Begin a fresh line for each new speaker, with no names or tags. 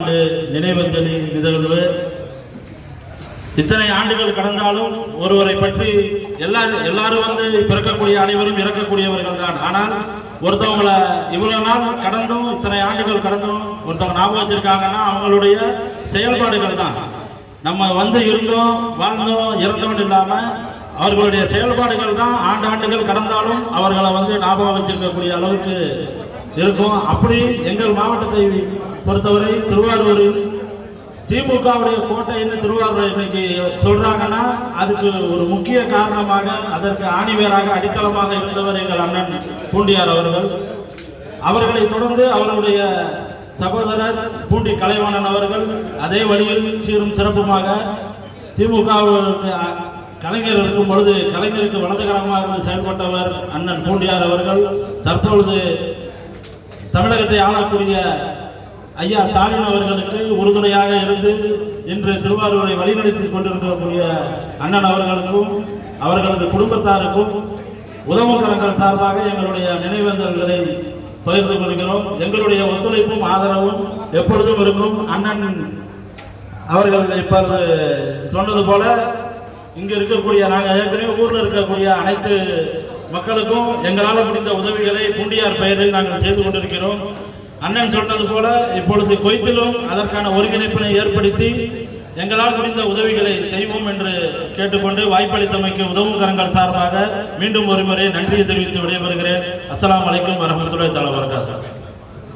ஆண்டு நினைவஞ்சலி நிகழ்வு. இத்தனை ஆண்டுகள் கடந்தாலும் ஒருவரை பற்றி எல்லா எல்லாரும் வந்து பிறக்கக்கூடிய அனைவரும் இறக்கக்கூடியவர்கள் தான் ஆனால் ஒருத்தவங்கள இவ்வளவு நாள் கடந்தும் இத்தனை ஆண்டுகள் கடந்தும் ஒருத்தவங்க ஞாபகம் வச்சிருக்காங்கன்னா அவங்களுடைய செயல்பாடுகள் தான் நம்ம வந்து இருந்தோம் வாழ்ந்தோம் இறந்தோம் இல்லாம அவர்களுடைய செயல்பாடுகள் தான் ஆண்டாண்டுகள் கடந்தாலும் அவர்களை வந்து ஞாபகம் வச்சிருக்கக்கூடிய அளவுக்கு இருக்கும். அப்படி எங்கள் மாவட்டத்தை பொறுத்தவரை திருவாரூரில் திமுகவுடைய கோட்டைன்னு திருவாரூர் இன்னைக்கு சொல்றாங்கன்னா அதுக்கு ஒரு முக்கிய காரணமாக அதற்கு ஆணிவேராக அடித்தளமாக இருந்தவர் எங்கள் அண்ணன் பூண்டியார் அவர்கள். அவர்களை தொடர்ந்து அவர்களுடைய சகோதரர் பூண்டி கலைவாணன் அவர்கள் அதே வழியில் சீரும் சிறப்புமாக திமுக கலைஞர் இருக்கும் பொழுது கலைஞருக்கு வலதுகரமாக செயல்பட்டவர் அண்ணன் பூண்டியார் அவர்கள். தற்பொழுது தமிழகத்தை ஆளக்கூடிய ஐயா ஸ்டாலின் அவர்களுக்கு உறுதுணையாக இருந்து இன்று திருவாரூரை வழிநடத்தி கொண்டிருக்கக்கூடிய அண்ணன் அவர்களுக்கும் அவர்களது குடும்பத்தாருக்கும் உதவுக்கரங்கள் சார்பாக எங்களுடைய நினைவேந்தல்களை பகிர்ந்து கொள்கிறோம். எங்களுடைய ஒத்துழைப்பும் ஆதரவும் எப்பொழுதும் இருக்கும். அண்ணன் அவர்கள் இப்பொழுது சொன்னது போல இங்க இருக்கக்கூடிய நாங்கள் ஏற்கனவே ஊர்ல இருக்கக்கூடிய அனைத்து மக்களுக்கும் எங்களால் முடிந்த உதவிகளை பூண்டியார் பெயரில் நாங்கள் செய்து கொண்டிருக்கிறோம். அண்ணன் சொன்னது போல இப்பொழுது கொய்த்திலும் அதற்கான ஒருங்கிணைப்பினை ஏற்படுத்தி எங்களால் முடிந்த உதவிகளை செய்வோம் என்று கேட்டுக்கொண்டு வாய்ப்பளித்தமைக்கு உதவும் கரங்கள் சார்பாக மீண்டும் ஒருமுறை நன்றியை தெரிவித்து விடைபெறுகிறேன். அஸ்லாம் அலைக்கும் வரஹ்மத்துல்லாஹி தலைவர்கள்